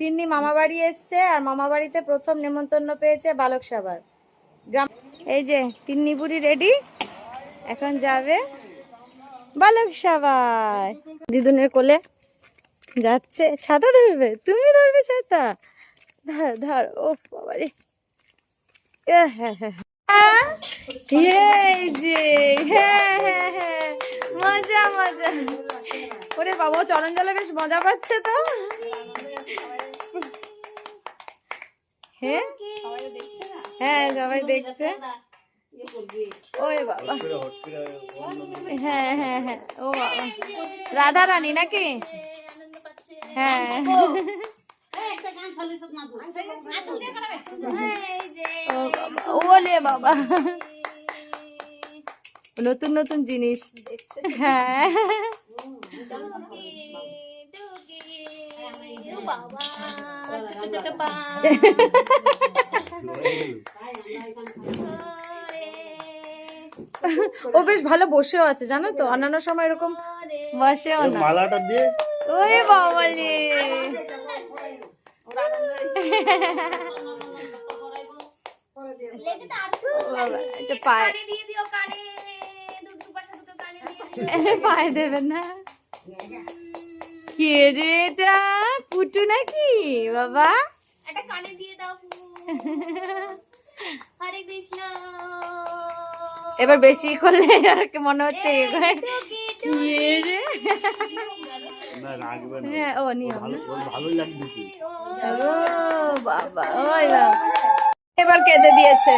তিন্নি মামা বাড়ি এসছে আর মামা বাড়িতে প্রথম নেমন্তন্ন পেয়েছে বালক সাবার গ্রাম এই যে তিন্নি বুড়ি রেডি এখন যাবে বালক সাবাই দিদুনের কোলে যাচ্ছে। ছাতা ধরবে? তুমি ধরবে ছাতা? ধর ধর ও বাবারে। এ, হ্যাঁ হ্যাঁ হ্যাঁ। হ্যাঁ হ্যাঁ হ্যাঁ। মজা মজা। ওরে বাবা চরণ জলে বেশ মজা পাচ্ছে তো। হ্যাঁ? হ্যাঁ সবাই দেখছে। বাবা। হ্যাঁ হ্যাঁ হ্যাঁ ও বাবা। রাধা রানী নাকি? হ্যাঁ। বাবা। নতুন নতুন জিনিস। হ্যাঁ। ও বেশ ভালো বসেও আছে জানো তো? অন্যান্য সময় এরকম বসেও না। মালাটা দিয়ে। ওই বাবা রে। পায়ে দেবেন না। কে রে এটা পুটু নাকি? বাবা। একটা কানে দিয়ে দাও। হরে কৃষ্ণ। এবার বেশি করলে আর কি মনে হচ্ছে? রে হ্যাঁ ও ভালোই ও বাবা ওই বাবা। এবার কেঁদে দিয়েছে।